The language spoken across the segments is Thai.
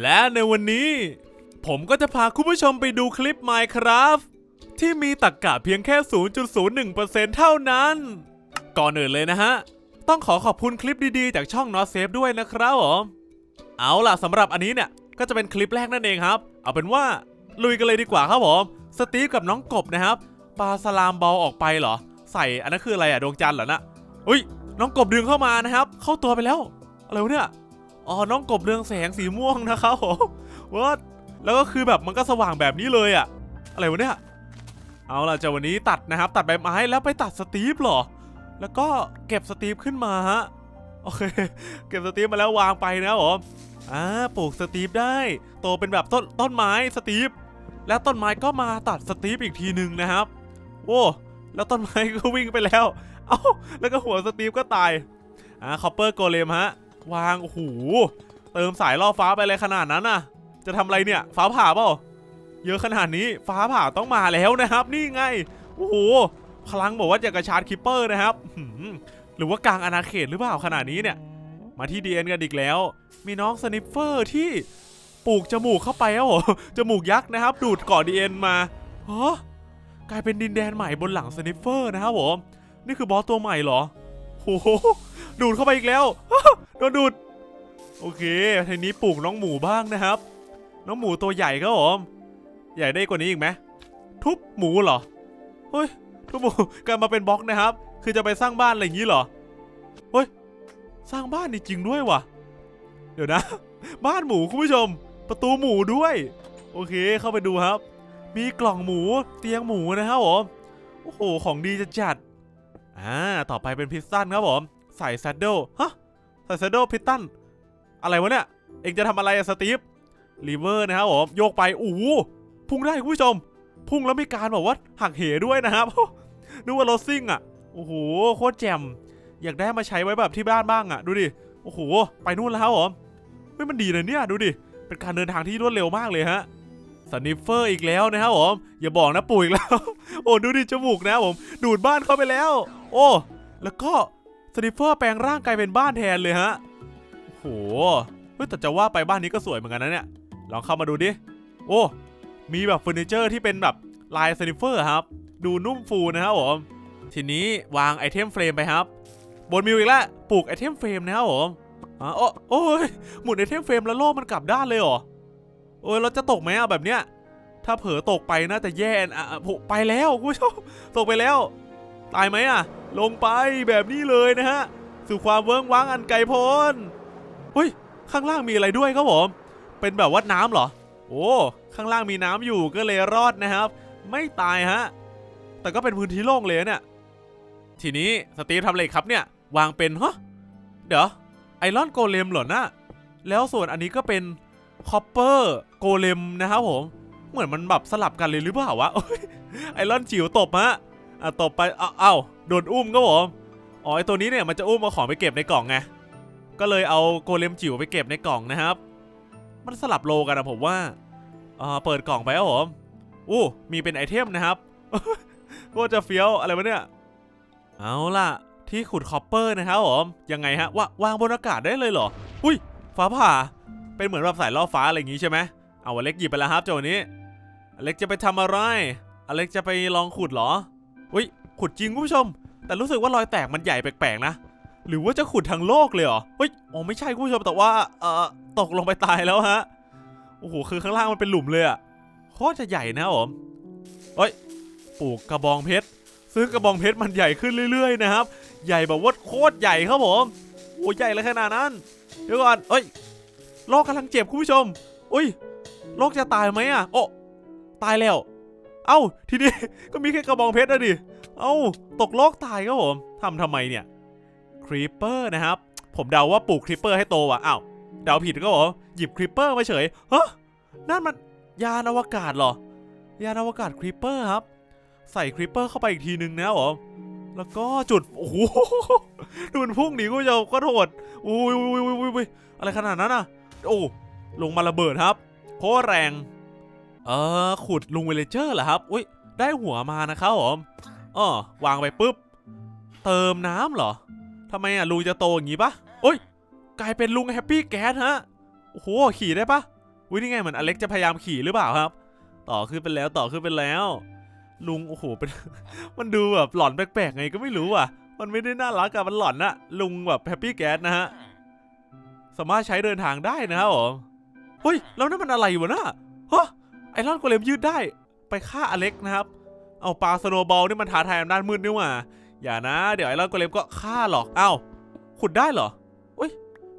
และในวันนี้ ผมก็จะพาคุณผู้ชมไปดูคลิป Minecraft ที่มีตรกกะเพียงแค่ 0.01%เท่านั้น ก่อนอื่นเลยนะฮะ ต้องขอขอบคุณคลิปดีๆ จากช่อง Not Safe ด้วยนะครับผมเอาล่ะสำหรับอันนี้เนี่ย ก็จะเป็นคลิปแรกนั่นเองครับ เอาเป็นว่าลุยกันเลยดีกว่าครับผมสตีฟกับน้องกบนะครับปลาสลามเบาออกไปเหรอ ใส่อันนั้นคืออะไรอะดวงจันทร์เหรอนะอุ้ยน้องกบดึงเข้ามานะครับ เข้าตัวไปแล้วอะไรวะเนี่ย อ๋อ น้องกบเรืองแสงสีม่วงนะครับผมวัดแล้วก็คือแบบมันก็สว่างแบบนี้เลยอะอะไรวะเนี่ย เอาล่ะจะวันนี้ตัดนะครับ ตัดใบไม้แล้วไปตัดสตีฟเหรอ แล้วก็เก็บสตีฟขึ้นมาฮะ โอเค เก็บสตีฟมาแล้ววางไปนะผมอ่าปลูกสตีฟได้ โตเป็นแบบต้นต้นไม้สตีฟ แล้วต้นไม้ก็มาตัดสตีฟอีกทีหนึ่งนะครับโอ้แล้วต้นไม้ก็วิ่งไปแล้ว เอ้า แล้วก็หัวสตีฟก็ตาย อ่า คอปเปอร์โกเลมฮะ วางโอ้โหเติมสายล่อฟ้าไปเลยขนาดนั้นน่ะ จะทำอะไรเนี่ย ฟ้าผ่าเปล่าเยอะขนาดนี้ฟ้าผ่าต้องมาแล้วนะครับ นี่ไงโอ้โหพลังบอกว่าจะกระชาร์จคิปเปอร์นะครับหรือว่ากลางอาณาเขตหรือเปล่าขนาดนี้เนี่ย มาที่ดีเอ็นกันอีกแล้ว มีน้องสนิฟเฟอร์ที่ปลูกจมูกเข้าไปครับผมจมูกยักษ์นะครับ ดูดเกาะดีเอ็นมาฮะกลายเป็นดินแดนใหม่บนหลังสนิฟเฟอร์นะครับผมนี่คือบอสตัวใหม่เหรอโอ้โห ดูดเข้าไปอีกแล้วโดนดูด โอเคทีนี้ปลูกน้องหมูบ้างนะครับ น้องหมูตัวใหญ่ครับผมใหญ่ได้กว่านี้อีกไหมทุบหมูเหรอเฮ้ยทุบหมูกลายมาเป็นบล็อกนะครับ คือจะไปสร้างบ้านอะไรอย่างนี้เหรอเฮ้ยสร้างบ้านนี่จริงด้วยว่ะ เดี๋ยวนะ บ้านหมูคุณผู้ชม ประตูหมูด้วย โอเคเข้าไปดูครับ มีกล่องหมูเตียงหมูนะครับผมโอ้โหของดีจะจัดอ่าต่อไปเป็นพิสตันครับผม ใส่แซดเดิลฮะใส่แซดเดิลพิสตันอะไรวะเนี่ย เองจะทำอะไรอะสตีฟลีเวอร์นะครับผมโยกไปโอ้โหพุ่งได้คุณผู้ชม พุ่งแล้วมีการแบบว่าหักเหด้วยนะครับนึกว่ารถซิ่งอะโอ้โหโคตรแจ่มอยากได้มาใช้ไว้แบบที่บ้านบ้างอะ ดูดิโอ้โหไปนู่นแล้วครับผมเฮ้ยมันดีนะเนี่ยดูดิเป็นการเดินทางที่รวดเร็วมากเลยฮะสนิฟเฟอร์อีกแล้วนะครับผมอย่าบอกนะปู่อีกแล้ว โอ้ดูดิจมูกนะผมดูดบ้านเข้าไปแล้ว โอ้ แล้วก็ สนิฟเฟอร์แปลงร่างกลายเป็นบ้านแทนเลยฮะโหเฮ้ยแต่จะว่าไปบ้านนี้ก็สวยเหมือนกันนะเนี่ย ลองเข้ามาดูดิ โอ้ มีแบบเฟอร์นิเจอร์ที่เป็นแบบลายสนิฟเฟอร์ครับ ดูนุ่มฟูนะครับผม ทีนี้วางไอเทมเฟรมไปครับ บนมิวอีกแล้วปลูกไอเทมเฟรมนะครับผมอ๋อโอ้ยหมุนไอเทมเฟรมแล้วโลกมันกลับด้านเลยเหรอโอ้ยเราจะตกไหมอะแบบเนี้ย ถ้าเผลอตกไปน่าจะแย่อะอะโผไปแล้วคุณผู้ชมตกไปแล้ว ตายไหมอะ ลงไปแบบนี้เลยนะฮะ สู่ความเวิ้งว้างอันไกลโพ้นเฮ้ย ข้างล่างมีอะไรด้วยครับผม เป็นแบบว่าน้ำเหรอ โอ้ ข้างล่างมีน้ำอยู่ก็เลยรอดนะครับ ไม่ตายฮะ แต่ก็เป็นพื้นที่โล่งเลยเนี่ย ทีนี้สตีฟทำอะไรครับเนี่ย วางเป็นฮะ เดี๋ยวไอรอนโกเลมเหรอนะแล้วส่วนอันนี้ก็เป็นคอปเปอร์โกเลมนะครับผม เหมือนมันแบบสลับกันเลยหรือเปล่าวะไอรอนจิ๋วตบฮะ อะตบไปเอ้าเอ้าโดนอุ้มก็ผมอ๋อไอตัวนี้เนี่ยมันจะอุ้มเอาของไปเก็บในกล่องไงก็เลยเอาโกเลมจิ๋วไปเก็บในกล่องนะครับ มันสลับโลกันนะผมว่าอ่าเปิดกล่องไปครับผมอู้มีเป็นไอเทมนะครับก็จะเฟี้ยวอะไรวะเนี่ย เอาล่ะ ที่ขุดคอปเปอร์นะครับผมยังไงฮะว่าวางบนอากาศได้เลยเหรอ อุ้ยฟ้าผ่า เป็นเหมือนแบบสายล่อฟ้าอะไรอย่างงี้ใช่ไหมเอาอเล็กหยิบไปแล้วครับเจ้าวันนี้อเล็กจะไปทำอะไรอเล็กจะไปลองขุดเหรอ อุ้ยขุดจริงคุณผู้ชม แต่รู้สึกว่ารอยแตกมันใหญ่แปลกๆนะ หรือว่าจะขุดทั้งโลกเลยเหรอเฮ้ยอ๋อไม่ใช่คุณผู้ชมแต่ว่าเอ่อตกลงไปตายแล้วฮะโอ้โหคือข้างล่างมันเป็นหลุมเลยอะโคตรจะใหญ่นะผมเฮ้ยปลูกกระบองเพชรซึ่งกระบองเพชรมันใหญ่ขึ้นเรื่อย ๆ นะครับ ใหญ่แบบว่าโคตรใหญ่ครับผมโอ้ใหญ่เลยขนาดนั้น เดี๋ยวก่อนเอ้ยโลกกำลังเจ็บคุณผู้ชม อุ้ยโลกจะตายไหมอะ โอ้ตายแล้ว เอ้า ทีนี้ ก็มีแค่กระบองเพชรนะดิ เอ้า ตกโลกตายครับผมทำทำไมเนี่ยครีปเปอร์นะครับ ผมเดาว่าปลูกครีปเปอร์ให้โตว่ะอ้าวเดาผิดก็บอกหยิบครีปเปอร์มาเฉยฮะนั่นมันยานอวกาศเหรอ ยานอวกาศครีปเปอร์ครับ ใส่ครีปเปอร์เข้าไปอีกทีนึงนะผมแล้วก็จุด โอ้โหดูมันพุ่งหนีกูจะก็โทษอุ้ยอุ้ยอุ้ยอุ้ยอุ้ยอะไรขนาดนั้นอะ โอ้ ลงมาระเบิดครับโคตรแรง เออขุดลุงเวเลเจอร์เหรอครับ อุ้ยได้หัวมานะครับผมอ๋อวางไปปุ๊บ เติมน้ำเหรอทำไมอะลุงจะโตอย่างงี้ปะโอ้ย กลายเป็นลุงแฮปปี้แก๊สฮะ โอ้โห ขี่ได้ปะวินี่ไงเหมือนอเล็กจะพยายามขี่หรือเปล่าครับ ต่อขึ้นไปแล้วต่อขึ้นไปแล้ว ลุงโอ้โหเป็น มันดูแบบหลอนแปลกๆไงก็ไม่รู้อะ มันไม่ได้น่ารักอะมันหลอนอะลุงแบบแฮปปี้แก๊สนะฮะ สามารถใช้เดินทางได้นะครับผมเฮ้ย แล้วนั่นมันอะไรวะน่ะฮะ ไอรอนโกเลมยืดได้ ไปฆ่าอเล็กนะครับ เอาปลาสโนบอลนี่มันท้าทายอำนาจมืดนี่หว่า อย่านะ เดี๋ยวไอรอนโกเลมก็ฆ่าหรอก เอ้า ขุดได้เหรอเฮ้ย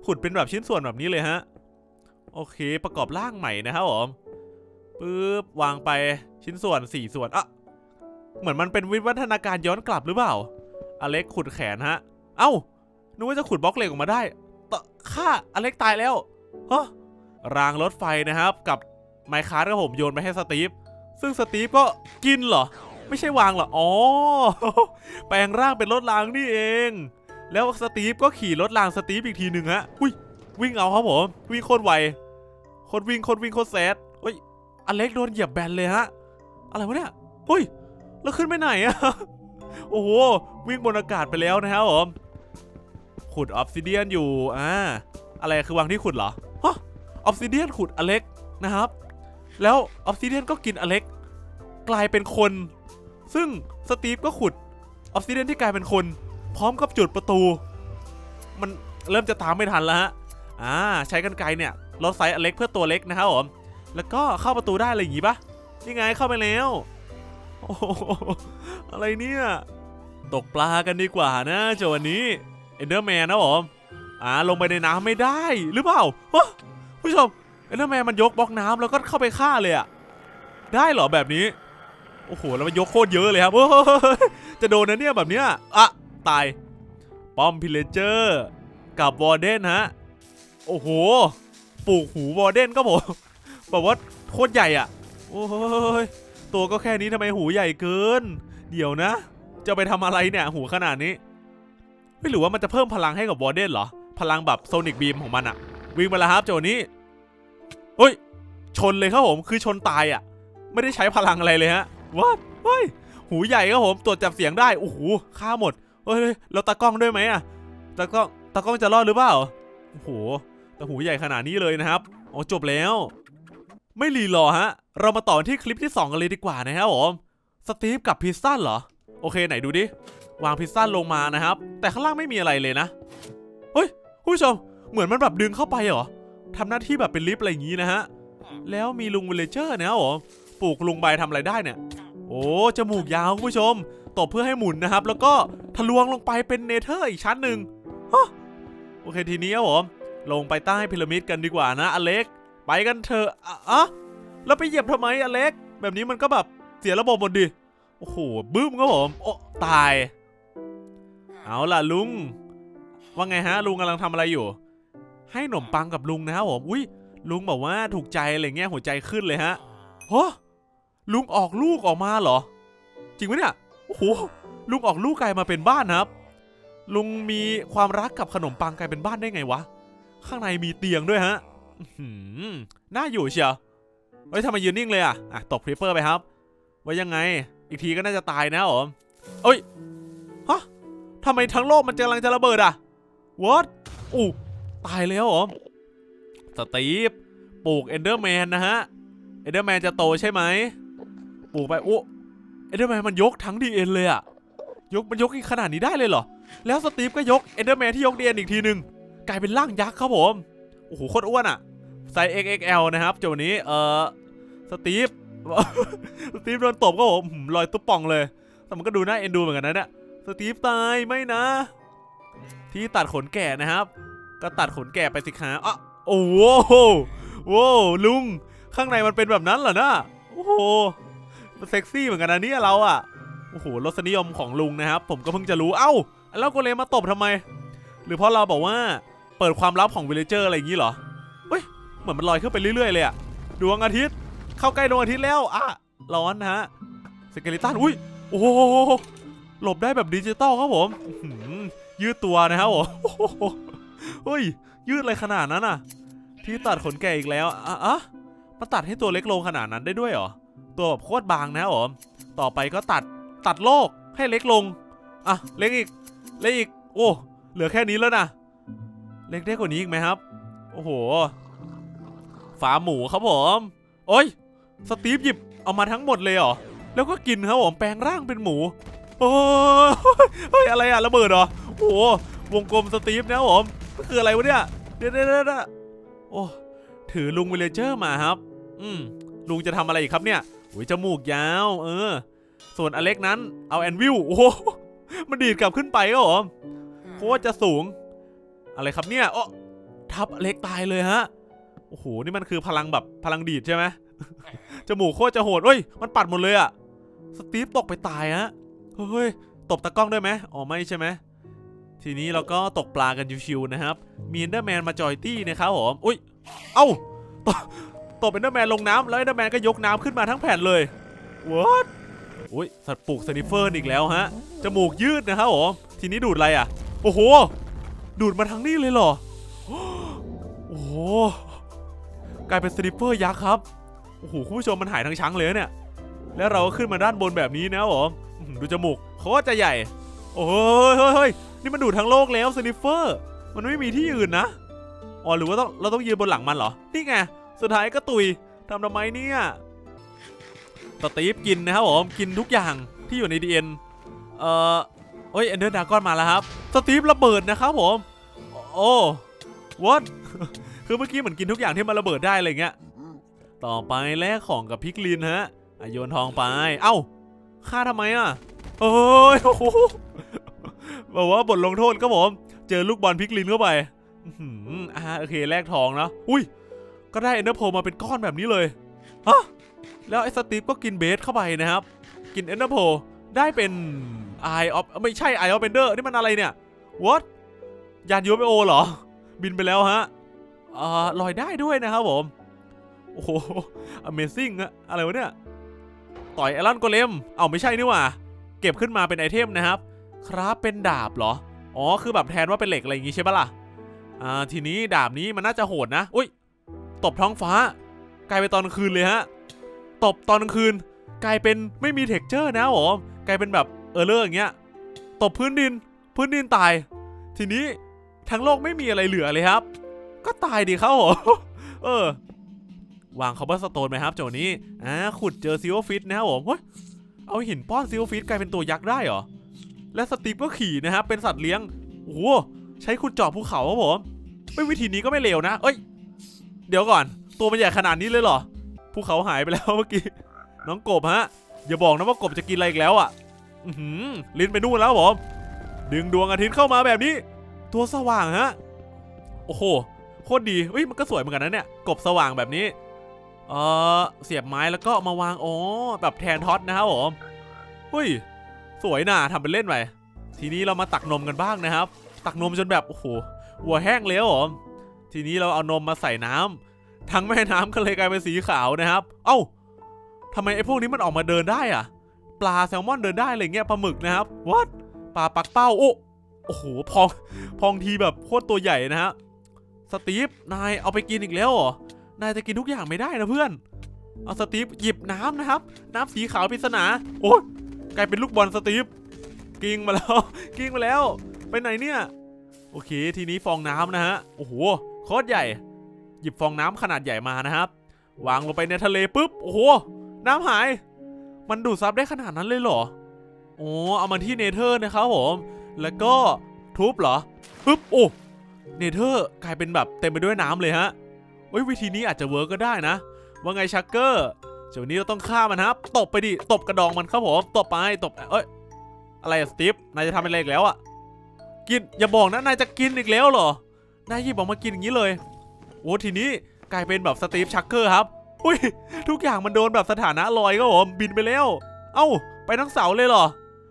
ขุดเป็นแบบชิ้นส่วนแบบนี้เลยฮะ โอเค ประกอบร่างใหม่นะครับผมปึ๊บวางไปชิ้นส่วน4ส่วนอะเหมือนมันเป็นวิวัฒนาการย้อนกลับหรือเปล่า อเล็กขุดแขนฮะ เอ้า นึกว่าจะขุดบล็อกเหล็กออกมาได้ต่อฆ่าอเล็กตายแล้วฮะรางรถไฟนะครับ กับ ไมค์คาร์ดผมโยนไปให้สตีฟซึ่งสตีฟก็กินเหรอ ไม่ใช่วางเหรอ อ๋อ แปลงร่างเป็นรถรางนี่เอง แล้วสตีฟก็ขี่รถรางสตีฟอีกทีหนึ่งฮะอุ้ยวิ่งเอาครับผม วิ่งโคตรไวโคตรวิ่งโคตรวิ่งโคตรแซดเฮ้ยอเล็กโดนเหยียบแบนเลยฮะ อะไรวะเนี่ยเฮ้ย แล้วขึ้นไปไหนอะโอ้โห วิ่งบนอากาศไปแล้วนะครับผม ขุดออฟซิเดียนอยู่ อ่า อะไรคือวางที่ขุดเหรอ ฮะ ออฟซิเดียนขุดอเล็กนะครับ แล้วออฟซิเดียนก็กินอเล็ก กลายเป็นคน ซึ่งสตีฟก็ขุดออฟซิเดียนที่กลายเป็นคน พร้อมกับจุดประตู มันเริ่มจะตามไม่ทันแล้วฮะอ่าใช้กันไกรเนี่ยลดไซส์อเล็กเพื่อตัวเล็กนะครับผมแล้วก็เข้าประตูได้อะไรอย่างงี้ปะนี่ไงเข้าไปแล้วโอ้โหอะไรเนี่ย ตกปลากันดีกว่านะเจ้าวันนี้เอนเดอร์แมนนะผมอ่าลงไปในน้ำไม่ได้หรือเปล่าผู้ชม เอนเดอร์แมนมันยกบล็อกน้ำแล้วก็เข้าไปฆ่าเลยอะได้เหรอแบบนี้ โอ้โหแล้วมันยกโคตรเยอะเลยครับโอ้โหจะโดนนะเนี่ยแบบเนี้ยอะตายป้อมพิเลเจอร์กับวอร์เดนฮะโอ้โหปลูกหูวอร์เดนก็ผมแบบว่าโคตรใหญ่อะโอ้ยตัวก็แค่นี้ทำไมหูใหญ่เกิน เดี๋ยวนะ จะไปทำอะไรเนี่ย หูขนาดนี้ ไม่หรือว่ามันจะเพิ่มพลังให้กับวอร์เดนเหรอ พลังแบบโซนิกบีมของมันอะวิ่งมาแล้วครับโจนี้ เฮ้ย ชนเลยครับผม คือชนตายอะไม่ได้ใช้พลังอะไรเลยฮะว้าเฮ้ย หูใหญ่ครับผม ตรวจจับเสียงได้ โอ้โห ฆ่าหมดเฮ้ยแล้วตากล้องด้วยไหมอะตากล้อง ตากล้องจะรอดหรือเปล่า โอ้โหแต่หูใหญ่ขนาดนี้เลยนะครับ อ๋อ จบแล้ว ไม่รีรอฮะ เรามาต่อที่คลิปที่ 2 กันเลยดีกว่านะครับผม สตีฟกับพิซซ่าเหรอ โอเคไหนดูดิ วางพิซซ่าลงมานะครับ แต่ข้างล่างไม่มีอะไรเลยนะ เฮ้ยคุณผู้ชม เหมือนมันแบบดึงเข้าไปเหรอ ทำหน้าที่แบบเป็นลิฟต์อะไรอย่างนี้นะฮะ แล้วมีลุงวิลเลเจอร์นะครับผมปลูกลุงใบทำอะไรได้เนี่ย โอ้จมูกยาวคุณผู้ชมตบเพื่อให้หมุนนะครับ แล้วก็ทะลวงลงไปเป็นเนเธอร์อีกชั้นหนึ่งโอเคทีนี้ครับผมลงไปใต้พีระมิดกันดีกว่านะอเล็ก ไปกันเถอะอะอะแล้วไปเหยียบทำไมอเล็ก แบบนี้มันก็แบบเสียระบบหมดดิโอ้โหบึ้มครับผมโอ้ตาย เอาล่ะลุง ว่าไงฮะลุงกำลังทำอะไรอยู่ ให้ขนมปังกับลุงนะครับผมอุ้ยลุงบอกว่าถูกใจอะไรเงี้ยหัวใจขึ้นเลยฮะฮะลุงออกลูกออกมาเหรอ จริงไหมเนี่ยโอ้โหลุงออกลูกกลายมาเป็นบ้านนะครับ ลุงมีความรักกับขนมปังกลายเป็นบ้านได้ไงวะ ข้างในมีเตียงด้วยฮะอื้อหือน่าอยู่เชียวเฮ้ยทำไมยืนนิ่งเลยอะอะตกพริปเปอร์ไปครับ ว่ายังไง อีกทีก็น่าจะตายนะผมเอ้ยฮะทำไมทั้งโลกมันกำลังจะระเบิดอะ what อู้ ตายแล้วเหรอสตีฟปลูกเอนเดอร์แมนนะฮะ เอนเดอร์แมนจะโตใช่ไหม ปลูกไปโอ้เอนเดอร์แมนมันยกทั้งดีเอ็นเลยอะยกมันยกอีกขนาดนี้ได้เลยเหรอ แล้วสตีฟก็ยกเอนเดอร์แมนที่ยกดีเอ็นอีกทีหนึ่งกลายเป็นร่างยักษ์ครับผม โอ้โหโคตรอ้วนอะไซส์ XXL นะครับจวันนี้เอ่อสตีฟสตีฟโดนตบก็ผมหืมรอยตุ๊บป่องเลย แต่มันก็ดูน่าเอ็นดูเหมือนกันนะเนี่ย สตีฟตายไม่นะ ที่ตัดขนแก่นะครับ ก็ตัดขนแก่ไปสิครับอะโอ้โหโว้วลุง ข้างในมันเป็นแบบนั้นเหรอนะโอ้โหมันเซ็กซี่เหมือนกันนะเนี่ยเราอะโอ้โหรสนิยมของลุงนะครับ ผมก็เพิ่งจะรู้เอ้า แล้วโกเลมมาตบทำไม หรือเพราะเราบอกว่าเปิดความลับของวิลเลเจอร์อะไรอย่างนี้เหรอเฮ้ยเหมือนมันลอยขึ้นไปเรื่อยๆเลยอะดวงอาทิตย์ เข้าใกล้ดวงอาทิตย์แล้วอะร้อนนะฮะสเกลิตันอุ้ยโอ้โหหลบได้แบบดิจิตอลครับผมยืดตัวนะครับผม เฮ้ย ยืดอะไรขนาดนั้นอะ ที่ตัดขนแกอีกแล้วอะอะมาตัดให้ตัวเล็กลงขนาดนั้นได้ด้วยเหรอ ตัวแบบโคตรบางนะครับผมต่อไปก็ตัดตัดโลกให้เล็กลง อะ เล็กอีก เล็กอีก โอ้ เหลือแค่นี้แล้วนะ เล็กได้กว่านี้อีกไหมครับ โอ้โหฟาหมูครับผม โอ้ย สตีฟหยิบเอามาทั้งหมดเลยเหรอ แล้วก็กินครับผม แปลงร่างเป็นหมู โอ้ยอะไรอะระเบิดเหรอ โอ้โหวงกลมสตีฟนะผม มันคืออะไรวะเนี่ยเดี๋ยวเดี๋ยวเดี๋ยวเดี๋ยวโอ้ถือลุงวิลเลเจอร์มาครับ อืมลุงจะทำอะไรอีกครับเนี่ยอุ้ยจมูกยาว เออ ส่วนอเล็กนั้นเอาแอนวิลโอ้โหมันดีดกลับขึ้นไปครับผมเพราะว่าจะสูง อะไรครับเนี่ยโอ้ทับอเล็กตายเลยฮะโอ้โหนี่มันคือพลังแบบพลังดีดใช่ไหมจมูกโคตรจะโหดเฮ้ย มันปัดหมดเลยอะสตีฟตกไปตายฮะเฮ้ยตบตะกล้องด้วยไหมอ๋อไม่ใช่ไหม ทีนี้เราก็ตกปลากันชิวๆนะครับ มีเอนเดอร์แมนมาจอยตี้นะครับผม อุ้ย เอ้าตบตบเอนเดอร์แมนลงน้ำแล้วเอนเดอร์แมนก็ยกน้ำขึ้นมาทั้งแผ่นเลย what อุ้ย สัตว์ปลูกสนิเฟอร์อีกแล้วฮะ จมูกยืดนะครับผม ทีนี้ดูดอะไรอะ โอ้โห ดูดมาทั้งนี้เลยเหรอ โอ้โห กลายเป็นสนิเฟอร์ยักษ์ครับ โอ้โห คุณผู้ชมมันหายทั้งช้างเลยเนี่ย แล้วเราก็ขึ้นมาด้านบนแบบนี้นะครับผม ดูจมูกเขาก็จะใหญ่ โอ้ยเฮ้ยเฮ้ย นี่มันดูดทั้งโลกแล้วสนิเฟอร์ มันไม่มีที่อื่นนะ อ๋อหรือว่าต้องเราต้องยืนบนหลังมันเหรอ นี่ไง สุดท้ายก็ตุยทำทำไมเนี่ยสตีฟกินนะครับผม กินทุกอย่างที่อยู่ในดีเอ็นเอ่อเอ้ยเอนเดอร์ดากอนมาแล้วครับ สตีฟระเบิดนะครับผม โอ้ what คือเมื่อกี้เหมือนกินทุกอย่างที่มันระเบิดได้อะไรเงี้ย ต่อไปแลกของกับพิกลินฮะอะโยนทองไป เอ้า ฆ่าทำไมอะ โอ้ยโอ้โห บอกว่าบทลงโทษก็ผม เจอลูกบอลพิกลินเข้าไปอื้อหืออ่าโอเคแลกทองนะอุ้ย ก็ได้เอนเดอร์โพมาเป็นก้อนแบบนี้เลยฮะแล้วไอ้สตีฟก็กินเบสเข้าไปนะครับ กินเอนเดอร์โพได้เป็น Eye of ไม่ใช่ Eye of Bender นี่มันอะไรเนี่ย what ยานยูเอโอเหรอ บินไปแล้วฮะอ่ลอยได้ด้วยนะครับผม โอ้โห Amazing อะอะไรวะเนี่ย ต่อยไอรอนโกเลม เอาไม่ใช่นี่หว่า เก็บขึ้นมาเป็นไอเทมนะครับ ครับเป็นดาบเหรอ อ๋อ คือแบบแทนว่าเป็นเหล็กอะไรอย่างงี้ใช่ปะล่ะ อ่า ทีนี้ดาบนี้มันน่าจะโหดนะ อุ้ย ตบท้องฟ้า กลายเป็นตอนกลางคืนเลยฮะ ตบตอนกลางคืน กลายเป็นไม่มีเท็กเจอร์นะผมกลายเป็นแบบเออเลอร์อย่างเงี้ย ตบพื้นดิน พื้นดินตาย ทีนี้ทั้งโลกไม่มีอะไรเหลือเลยครับ ก็ตายดีเขาเหรอ เออ วางคาร์บอนสโตนไหมครับโจนี้ อ่า ขุดเจอซิลเวอฟิตนะครับผมเฮ้ย เอาหินป้อนซิลเวอฟิตกลายเป็นตัวยักษ์ได้เหรอ และสตีฟก็ขี่นะครับเป็นสัตว์เลี้ยงโอ้โหใช้ขุดเจาะภูเขาครับผมไม่วิธีนี้ก็ไม่เลวนะ เอ้ย เดี๋ยวก่อน ตัวมันใหญ่ขนาดนี้เลยเหรอภูเขาหายไปแล้วเมื่อกี้ น้องกบฮะ อย่าบอกนะว่ากบจะกินอะไรอีกแล้วอะอือหือลิ้นไปนู่นแล้วผม ดึงดวงอาทิตย์เข้ามาแบบนี้ ตัวสว่างฮะ โอ้โห โคตรดีเฮ้ย มันก็สวยเหมือนกันนะเนี่ย กบสว่างแบบนี้ เออเสียบไม้แล้วก็มาวาง อ๋อ แบบแทนท็อตนะครับผมเฮ้ย สวยน่ะทำเป็นเล่นไปทีนี้เรามาตักนมกันบ้างนะครับ ตักนมจนแบบโอ้โหหัวแห้งแล้วเหรอทีนี้เราเอานมมาใส่น้ำทั้งแม่น้ำก็เลยกลายเป็นสีขาวนะครับ เอ้าทำไมไอ้พวกนี้มันออกมาเดินได้อะปลาแซลมอนเดินได้อะไรเงี้ยปลาหมึกนะครับ what ปลาปักเป้าโอ้โอ้โหพองพองทีแบบโคตรตัวใหญ่นะฮะสตีฟนายเอาไปกินอีกแล้วเหรอนายจะกินทุกอย่างไม่ได้นะเพื่อน เอาสตีฟหยิบน้ำนะครับ น้ำสีขาวปริศนาโอ้ กลายเป็นลูกบอลสตีฟกิ้งมาแล้ว กิ้งมาแล้ว ไปไหนเนี่ย โอเค ทีนี้ฟองน้ำนะฮะ โอ้โหโคตรใหญ่ หยิบฟองน้ำขนาดใหญ่มานะครับ วางลงไปในทะเลปุ๊บ โอ้โห น้ำหาย มันดูดซับได้ขนาดนั้นเลยเหรอ โอ้เอามาที่เนเธอร์นะครับผม แล้วก็ทุบเหรอปึ๊บ โอ้ เนเธอร์กลายเป็นแบบเต็มไปด้วยน้ำเลยฮะเฮ้ยวิธีนี้อาจจะเวิร์กก็ได้นะ ว่าไงชักเกอร์ เดี๋ยวนี้เราต้องฆ่ามันครับ ตบไปดิ ตบกระดองมันครับผม ตบไป ตบ เอ้ย อะไรสตีฟ นายจะทำอะไรอีกแล้วอะกิน อย่าบอกนะ นายจะกินอีกแล้วเหรอ นายหยิบออกมากินอย่างนี้เลย โอ้ทีนี้กลายเป็นแบบสตีฟชักเกอร์ครับ อุ้ย ทุกอย่างมันโดนแบบสถานะลอยครับผม บินไปแล้ว เอ้า ไปทั้งเสาเลยเหรอ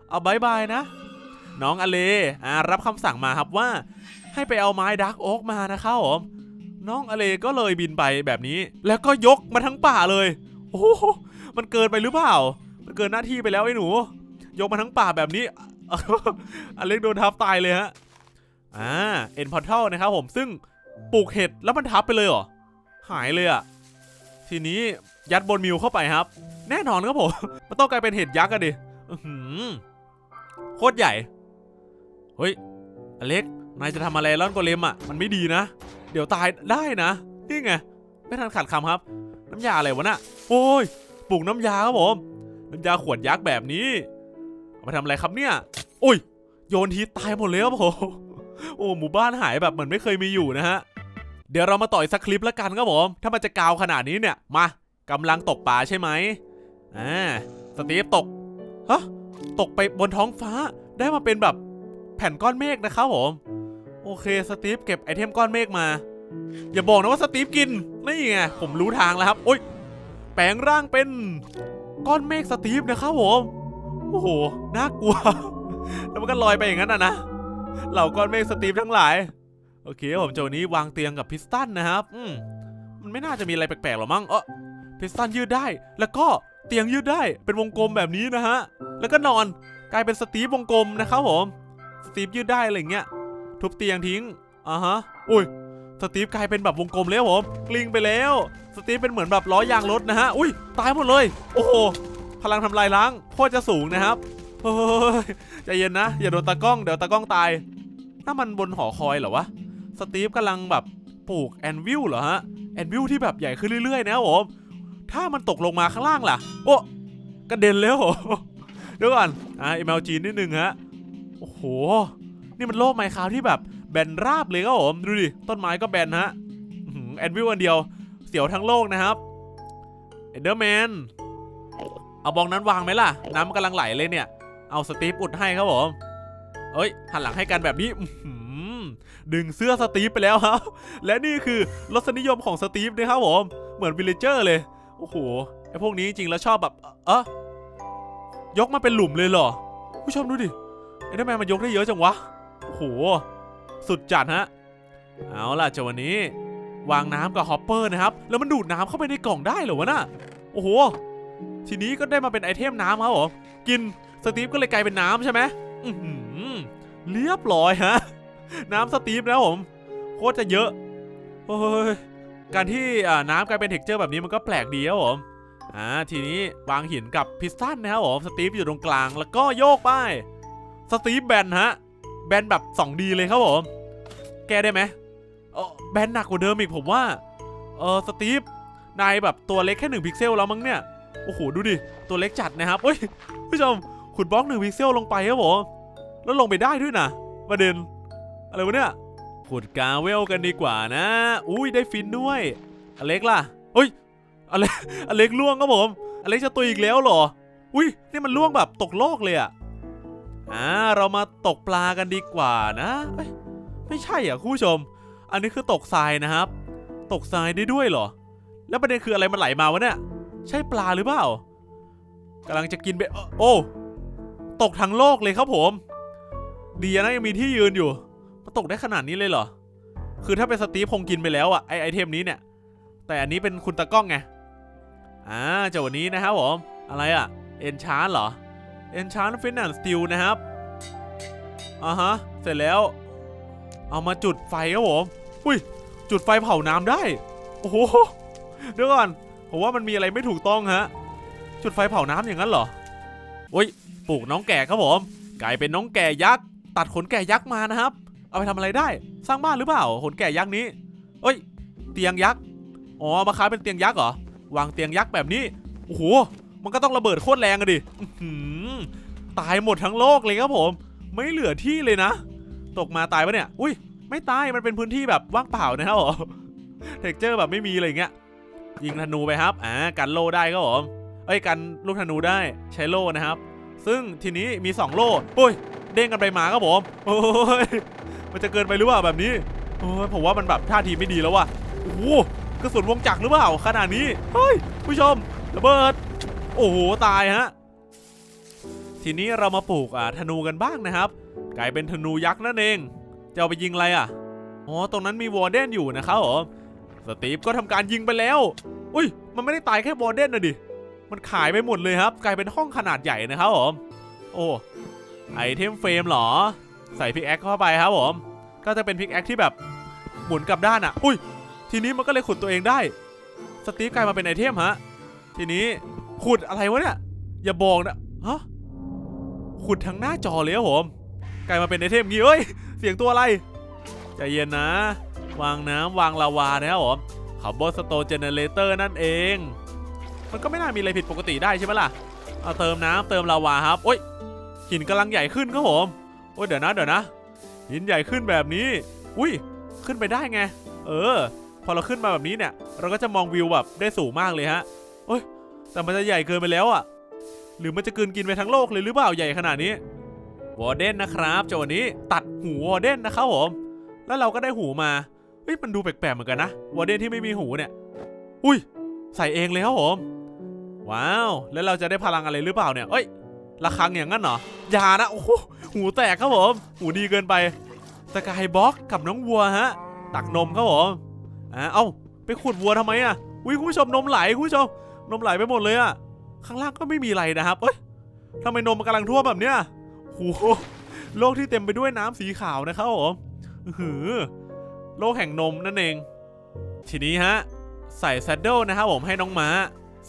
เอาบายบายนะ น้องอเลอ่ารับคำสั่งมาครับว่า ให้ไปเอาไม้ดักโอ๊กมานะครับผม น้องอเลก็เลยบินไปแบบนี้ แล้วก็ยกมาทั้งป่าเลย โอ้โหมันเกินไปหรือเปล่า มันเกินหน้าที่ไปแล้วไอ้หนูยกมาทั้งป่าแบบนี้อเล็กโดนทับตายเลยฮะอ่าเอ็นพอร์ทัลนะครับผมซึ่งปลูกเห็ดแล้วมันทับไปเลยเหรอ หายเลยอะทีนี้ยัดบนมิวเข้าไปครับ แน่นอนครับผม มันต้องกลายเป็นเห็ดยักษ์อะดิโคตรใหญ่ เฮ้ย อเล็ก นายจะทำอะไรล่อนโกเลมอะ มันไม่ดีนะ เดี๋ยวตายได้นะ นี่ไง ไม่ทันขาดคำครับ น้ำยาอะไรวะน่ะโอ้ยปลูกน้ำยาครับผม น้ำยาขวดยักษ์แบบนี้เอามาทำอะไรครับเนี่ยโอ้ย โยนทีตายหมดเลยครับผมโอ้หมู่บ้านหายแบบเหมือนไม่เคยมีอยู่นะฮะเดี๋ยวเรามาต่อยสักคลิปแล้วกันครับผม ถ้ามันจะกาวขนาดนี้เนี่ย มากำลังตกปลาใช่ไหมอ่าสตีฟตกฮะตกไปบนท้องฟ้าได้มาเป็นแบบแผ่นก้อนเมฆนะครับผม โอเคสตีฟเก็บไอเทมก้อนเมฆมา อย่าบอกนะว่าสตีฟกิน นี่ไง ผมรู้ทางแล้วครับ โอ้ยแปลงร่างเป็นก้อนเมฆสตีฟนะครับผม โอ้โห น่ากลัว แล้วมันก็ลอยไปอย่างนั้นอะนะ เหล่าก้อนเมฆสตีฟทั้งหลาย โอเคผมเจ้านี้วางเตียงกับพิสตันนะครับ อืมมันไม่น่าจะมีอะไรแปลกๆหรอกมั้ง เออพิสตันยืดได้ แล้วก็เตียงยืดได้ เป็นวงกลมแบบนี้นะฮะ แล้วก็นอน กลายเป็นสตีฟวงกลมนะครับผม สตีฟยืดได้อะไรเงี้ย ทุบเตียงทิ้ง อ่าฮะ อุ้ย สตีฟกลายเป็นแบบวงกลมแล้วผมกลิ้งไปแล้ว สตีฟเป็นเหมือนแบบล้อยางรถนะฮะอุ้ยตายหมดเลย โอ้โหพลังทำลายล้างโคตรจะสูงนะครับเฮ้ยใจเย็นนะ อย่าโดนตากล้องเดี๋ยวตากล้องตายน่ามันบนหอคอยเหรอวะสตีฟกำลังแบบปลูกแอนวิลเหรอฮะแอนวิลที่แบบใหญ่ขึ้นเรื่อยๆ นะครับผมถ้ามันตกลงมาข้างล่างล่ะ โอ้กระเด็นแล้วเหรอเดี๋ยวก่อนอ่าเอมลจีนนิดนึงฮะโอ้โห นี่มันโลกไมคราวที่แบบ แบนราบเลยครับผมดูดิต้นไม้ก็แบนฮะอื้อหือแอนวิลอันเดียว เสียวทั้งโลกนะครับเอเดอร์แมนเอาบองนั้นวางไหมล่ะ น้ำกำลังไหลเลยเนี่ย เอาสตีฟอุดให้ครับผมเอ้ยหันหลังให้กันแบบนี้ดึงเสื้อสตีฟไปแล้วครับ และนี่คือรสนิยมของสตีฟนะครับผม เหมือนวิลเลเจอร์เลย โอ้โห ไอพวกนี้จริงๆแล้วชอบแบบ เออยกมาเป็นหลุมเลยเหรอ ผู้ชมดูดิไอเดอร์แมนมันยกได้เยอะจังวะ โอ้โห สุดจัดฮะ เอาล่ะเจ้าวันนี้ วางน้ำกับฮอปเปอร์นะครับ แล้วมันดูดน้ำเข้าไปในกล่องได้เหรอวะน่ะโอ้โห ทีนี้ก็ได้มาเป็นไอเทมน้ำครับผมกินสตีฟก็เลยกลายเป็นน้ำใช่ไหมอือหือเรียบร้อยฮะ น้ำสตีฟนะครับผมโคตรจะเยอะโอ้ยการที่น้ำกลายเป็นเท็กเจอร์แบบนี้มันก็แปลกดีครับผมอ่าทีนี้วางหินกับพิสตันนะครับผมสตีฟอยู่ตรงกลางแล้วก็โยกไปสตีฟแบนฮะ แบนแบบ 2D เลยครับผม แกได้ไหมเออแบนหนักกว่าเดิมอีกผมว่า เออสตีฟ นายแบบตัวเล็กแค่หนึ่งพิกเซลแล้วมั้งเนี่ย โอ้โห ดูดิ ตัวเล็กจัดนะครับเฮ้ย ผู้ชม ขุดบล็อกหนึ่งพิกเซลลงไปครับผม แล้วลงไปได้ด้วยนะประเด็น อะไรวะเนี่ย ขุดกาเวลกันดีกว่านะ อุ้ยได้ฟินด้วย อเล็กล่ะเฮ้ย อเล็ก อเล็กล่วงครับผม อเล็กจะตุยอีกแล้วเหรอ อุ้ยนี่มันล่วงแบบตกโลกเลยอะ อ่าเรามาตกปลากันดีกว่านะ ไม่ใช่อะคุณผู้ชม อันนี้คือตกทรายนะครับ ตกทรายได้ด้วยเหรอ แล้วประเด็นคืออะไรมันไหลมาวะเนี่ย ใช่ปลาหรือเปล่ากำลังจะกินไปเอ้อโอ้ ตกทั้งโลกเลยครับผม ดีนะยังมีที่ยืนอยู่มันตกได้ขนาดนี้เลยเหรอ คือถ้าเป็นสตีฟคงกินไปแล้วอะไอไอเทมนี้เนี่ย แต่อันนี้เป็นคุณตะก้องไง อ่าเจ้าวันนี้นะครับผม อะไรอะเอ็นชานเหรอ เอนชานฟินแอนสติลนะครับอ่าฮะ เสร็จแล้ว เอามาจุดไฟครับผม อุ้ย จุดไฟเผาน้ำได้ โอ้โห เดี๋ยวก่อน ผมว่ามันมีอะไรไม่ถูกต้องฮะ จุดไฟเผาน้ำอย่างนั้นเหรอโอ้ย ปลูกน้องแก่ครับผม กลายเป็นน้องแก่ยักษ์ ตัดขนแก่ยักษ์มานะครับ เอาไปทำอะไรได้ สร้างบ้านหรือเปล่า ขนแก่ยักษ์นี้เอ้ย เตียงยักษ์ อ๋อ มาค้าเป็นเตียงยักษ์เหรอ วางเตียงยักษ์แบบนี้ โอ้โห มันก็ต้องระเบิดโคตรแรงอะดิอื ตายหมดทั้งโลกเลยครับผม ไม่เหลือที่เลยนะ ตกมาตายปะเนี่ย อุ้ย ไม่ตาย มันเป็นพื้นที่แบบว่างเปล่านะครับผมเท็กเจอร์แบบไม่มีอะไรอย่างเงี้ย ยิงธนูไปครับ อ่า กันโล่ได้ครับผม เอ้ย กันลูกธนูได้ใช้โล่นะครับ ซึ่งทีนี้มี 2 โล่โอ้ย เด้งกันไปมาครับผม โอ้ย มันจะเกินไปหรือเปล่าแบบนี้ โอ้ย ผมว่ามันแบบท่าทีไม่ดีแล้วว่ะ โอ้โหกระสุนวงจักรหรือเปล่าขนาดนี้ เฮ้ย ผู้ชมระเบิด โอ้โห ตายฮะ ทีนี้เรามาปลูกอ่าธนูกันบ้างนะครับกลายเป็นธนูยักษ์นั่นเอง จะเอาไปยิงอะไรอะอ๋อตรงนั้นมีวอร์เดนอยู่นะครับผมสตีฟก็ทำการยิงไปแล้ว อุ้ย มันไม่ได้ตายแค่วอร์เดนนะดิมันขายไปหมดเลยครับ กลายเป็นห้องขนาดใหญ่นะครับผมโอ้ไอเทมเฟรมเหรอ ใส่พิกแอคเข้าไปครับผมก็จะเป็นพิกแอคที่แบบหมุนกลับด้านอะ อุ้ย ทีนี้มันก็เลยขุดตัวเองได้ สตีฟกลายมาเป็นไอเทมฮะ ทีนี้ขุดอะไรวะเนี่ย อย่าบอกนะ ฮะ ขุดทั้งหน้าจอเลยครับผมกลายมาเป็นไอเทมงี้เอ้ย เสียงตัวอะไรใจเย็นนะ วางน้ำวางลาวานะครับผมเคาร์บอนสโตเจเนเรเตอร์นั่นเอง มันก็ไม่น่ามีอะไรผิดปกติได้ใช่ไหมล่ะ เอาเติมน้ำเติมลาวาครับ โอ้ย หินกำลังใหญ่ขึ้นครับผม โอ้ยเดี๋ยวนะเดี๋ยวนะ หินใหญ่ขึ้นแบบนี้ อุ้ย ขึ้นไปได้ไง เออ พอเราขึ้นมาแบบนี้เนี่ย เราก็จะมองวิวแบบได้สูงมากเลยฮะ โอ้ย แต่มันจะใหญ่เกินไปแล้วอะ หรือมันจะกลืนกินไปทั้งโลกเลยหรือเปล่าใหญ่ขนาดนี้วอร์เดนนะครับเจ้าวันนี้ตัดหูวอร์เดนนะครับผม แล้วเราก็ได้หูมาเฮ้ยมันดูแปลกๆเหมือนกันนะวอร์เดนที่ไม่มีหูเนี่ย อุ้ย ใส่เองเลยครับผม ว้าว แล้วเราจะได้พลังอะไรหรือเปล่าเนี่ยเอ้ยระฆังอย่างนั้นเหรออย่านะโอ้โหหูแตกครับผม หูดีเกินไปสกายบล็อกกับน้องวัวฮะ ตักนมครับผมอ่าเอ้าไปขุดวัวทำไมอะอุ้ยคุณผู้ชมนมไหลคุณผู้ชมนมไหลไปหมดเลยอะ ข้างล่างก็ไม่มีอะไรนะครับเอ้ยทำไมนมมันกำลังท่วมแบบเนี้ยโอ้โหโลกที่เต็มไปด้วยน้ำสีขาวนะครับผมอื้อหือโลกแห่งนมนั่นเอง ทีนี้ฮะ ใส่แซดเดิลนะครับผมให้น้องม้า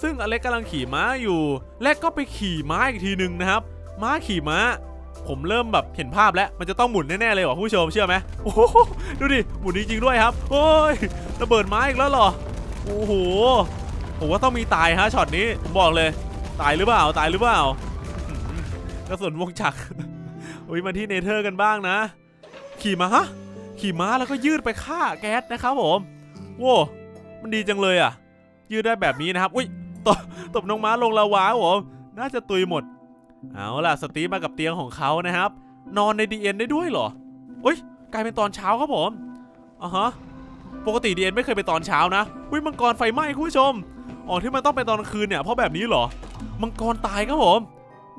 ซึ่งอเล็กกำลังขี่ม้าอยู่ และก็ไปขี่ม้าอีกทีหนึ่งนะครับ ม้าขี่ม้า ผมเริ่มแบบเห็นภาพแล้ว มันจะต้องหมุนแน่ๆเลยว่ะผู้ชมเชื่อไหมโอ้โหดูดิหมุนจริงๆด้วยครับ โอ้ยระเบิดม้าอีกแล้วเหรอ โอ้โหผมว่าต้องมีตายฮะช็อตนี้ผมบอกเลย ตายหรือเปล่าตายหรือเปล่ากระสุนวงจักรอุ้ยมาที่เนเธอร์กันบ้างนะ ขี่ม้าขี่ม้าแล้วก็ยืดไปฆ่าแก๊สนะครับผมโว้มันดีจังเลยอะ ยืดได้แบบนี้นะครับ อุ้ยตบตบน้องม้าลงลาวาผมน่าจะตุยหมด เอาล่ะสตีมากับเตียงของเขานะครับ นอนในดีเอ็นได้ด้วยเหรออุ้ยกลายเป็นตอนเช้าครับผมอะฮะปกติดีเอ็นไม่เคยเป็นตอนเช้านะอุ้ยมังกรไฟไหม้คุณผู้ชมอ๋อที่มันต้องเป็นตอนคืนเนี่ยเพราะแบบนี้เหรอ มังกรตายครับผม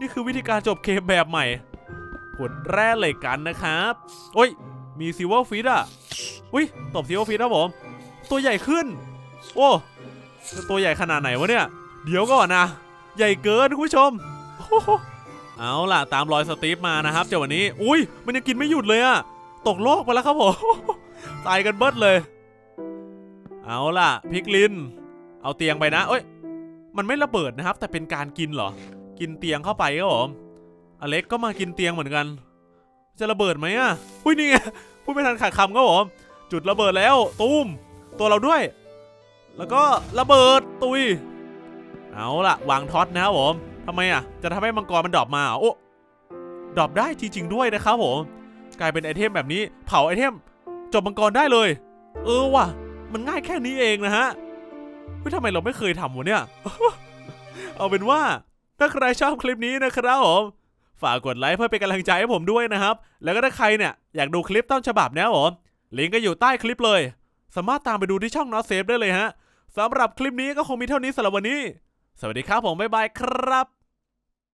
นี่คือวิธีการจบเกมแบบใหม่ผลแร่เหล็กกันนะครับโอ้ย มีซิลเวอร์ฟิตอะอุ้ยตบซิลเวอร์ฟิตครับผม ตัวใหญ่ขึ้น โอ้ตัวใหญ่ขนาดไหนวะเนี่ย เดี๋ยวก่อนนะ ใหญ่เกินคุณผู้ชม เอาล่ะตามรอยสตีฟมานะครับเจ้าวันนี้ อุ้ย มันยังกินไม่หยุดเลยอะตกโลกไปแล้วครับผมตายกันเบิดเลย เอาล่ะพิกลิน เอาเตียงไปนะเอ้ย มันไม่ระเบิดนะครับ แต่เป็นการกินเหรอ กินเตียงเข้าไปครับผมอเล็กก็มากินเตียงเหมือนกัน จะระเบิดไหมอะอุ้ยนี่ไงพูดไม่ทันขาดคำครับผมจุดระเบิดแล้วตูมตัวเราด้วย แล้วก็ระเบิดตุย เอาล่ะวางท็อตนะครับผมทำไมอะ จะทำให้มังกรมันดรอปมาโอ้ดรอปได้จริง ๆ ด้วยนะครับผมกลายเป็นไอเทมแบบนี้ เผาไอเทมจบมังกรได้เลย เออว่ะ มันง่ายแค่นี้เองนะฮะ เฮ้ยทำไมเราไม่เคยทำวะเนี่ย เอาเป็นว่า ถ้าใครชอบคลิปนี้นะครับผมฝากกดไลค์เพื่อเป็นกำลังใจให้ผมด้วยนะครับ แล้วก็ถ้าใครเนี่ยอยากดูคลิปต้นฉบับนะผมลิงก์ก็อยู่ใต้คลิปเลย สามารถตามไปดูที่ช่องนอตเซฟได้เลยฮะสำหรับคลิปนี้ก็คงมีเท่านี้สำหรับวันนี้ สวัสดีครับผมบ๊ายบายครับ